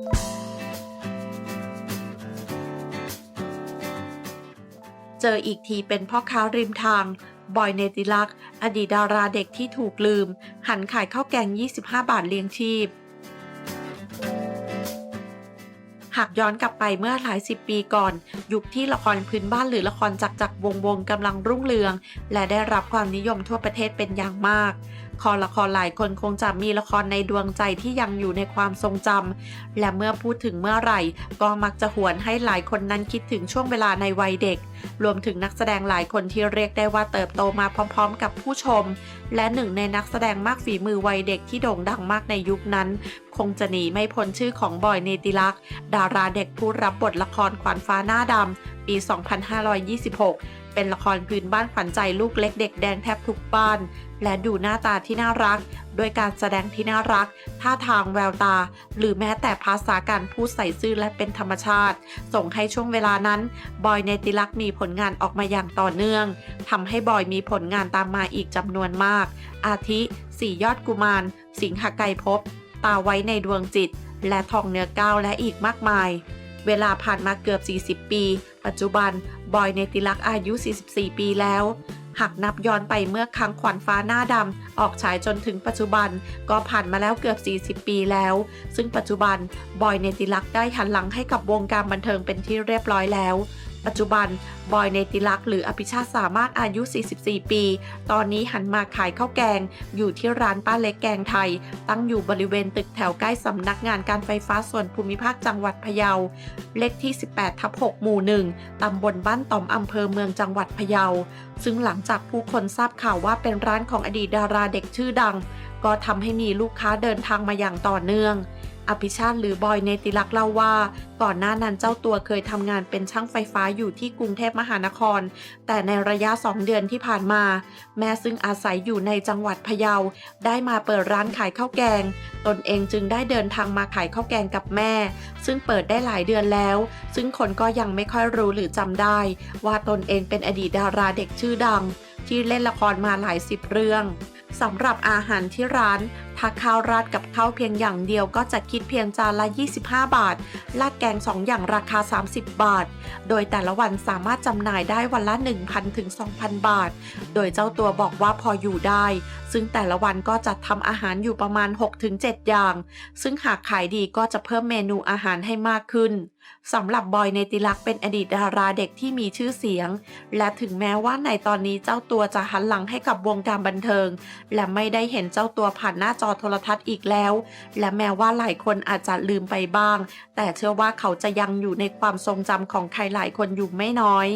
เจออีกทีเป็นพ่อค้าริมทาง บอยเนติลักษ์ อดีตดาราเด็กที่ถูกลืม หันขายข้าวแกง 25 บาทเลี้ยงชีพ หากย้อนกลับไปเมื่อหลายสิบปีก่อน ยุคที่ละครพื้นบ้านหรือละครจักจักรวงวงกำลังรุ่งเรือง และได้รับความนิยมทั่วประเทศเป็นอย่างมาก คอละครหลายคนคงจะมีละครในดวงใจที่ยังอยู่ในความทรงจำและเมื่อพูดถึงเมื่อไหร่ ก็มักจะหวนให้หลายคนนั้นคิดถึงช่วงเวลาในวัยเด็ก รวมถึงนักแสดงหลายคนที่เรียกได้ว่าเติบโตมาพร้อม ๆ กับผู้ชม และหนึ่งในนักแสดงมากฝีมือวัยเด็กที่โด่งดังมากในยุคนั้น คงจะหนีไม่พ้นชื่อของบอยเนติลักษ์ดาราเด็กผู้รับบทละครขวัญฟ้าหน้าดำปี 2526 เป็นละครพื้นบ้านขวัญใจลูกเล็กเด็กแดงแทบทุกบ้าน และดูหน้าตาที่น่ารัก ด้วยการแสดงที่น่ารัก ท่าทางแววตา หรือแม้แต่ภาษาการพูดใส่ซื่อและเป็นธรรมชาติ ส่งให้ช่วงเวลานั้น บอยเนติลักษ์มีผลงานออกมาอย่างต่อเนื่องทำให้บอยมีผลงานตามมาอีกจำนวนมาก อาทิสี่ยอดกุมาร สิงหไกรภพตาไว้ในดวงจิต และทองเนื้อก้าวและอีกมากมาย เวลาผ่านมาเกือบ 40 ปี ปัจจุบัน บอยเนติลักษ์อายุ 44 ปีแล้ว หากนับย้อนไปเมื่อครั้งขวัญฟ้าหน้าดำออกฉายจนถึงปัจจุบันก็ผ่านมาแล้วเกือบ 40 ปีแล้ว ซึ่งปัจจุบัน บอยเนติลักษ์ได้หันหลังให้กับวงการบันเทิงเป็นที่เรียบร้อยแล้ว ปัจจุบัน บอยเนติลักษ์หรืออภิชาติสามารถอายุ 44 ปี ตอนนี้หันมาขายข้าวแกง อยู่ที่ร้านป้าเล็กแกงไทย ตั้งอยู่บริเวณตึกแถวใกล้สำนักงานการไฟฟ้าส่วนภูมิภาคจังหวัดพะเยา เลขที่ 18 ทับ 6 หมู่ 1 ตำบลบ้านต่อมอำเภอเมืองจังหวัดพะเยา ซึ่งหลังจากผู้คนทราบข่าวว่าเป็นร้านของอดีตดาราเด็กชื่อดัง ก็ทำให้มีลูกค้าเดินทางมาอย่างต่อเนื่อง อภิชาติหรือบอยเนติลักษ์เล่าว่า ก่อนหน้านั้นเจ้าตัวเคยทำงานเป็นช่างไฟฟ้าอยู่ที่กรุงเทพมหานคร แต่ในระยะ 2 เดือนที่ผ่านมา แม่ซึ่งอาศัยอยู่ในจังหวัดพะเยา ได้มาเปิดร้านขายข้าวแกง ตนเองจึงได้เดินทางมาขายข้าวแกงกับแม่ ซึ่งเปิดได้หลายเดือนแล้ว ซึ่งคนก็ยังไม่ค่อยรู้หรือจำได้ ว่าตนเองเป็นอดีตดาราเด็กชื่อดัง ที่เล่นละครมาหลายสิบเรื่อง สำหรับอาหารที่ร้าน ถ้าข้าวราดกับข้าวเพียงอย่างเดียวก็จะคิดเพียงจานละ 25 บาท ราดแกง 2 อย่างราคา 30 บาท โดยแต่ละวันสามารถจำหน่ายได้วันละ 1,000ถึง2,000 บาท โดยเจ้าตัวบอกว่าพออยู่ได้ ซึ่งแต่ละวันก็จะทำอาหารอยู่ประมาณ 6-7 อย่าง ซึ่งหากขายดีก็จะเพิ่มเมนูอาหารให้มากขึ้นสำหรับบอยเนติลักษ์เป็นอดีตดาราเด็กที่มีชื่อเสียง และถึงแม้ว่าในตอนนี้เจ้าตัวจะหันหลังให้กับวงการบันเทิง และไม่ได้เห็นเจ้าตัวผ่านหน้าจอโทรทัศน์อีกแล้ว และแม้ว่าหลายคนอาจจะลืมไปบ้าง แต่เชื่อว่าเขาจะยังอยู่ในความทรงจำของใครหลายคนอยู่ไม่น้อย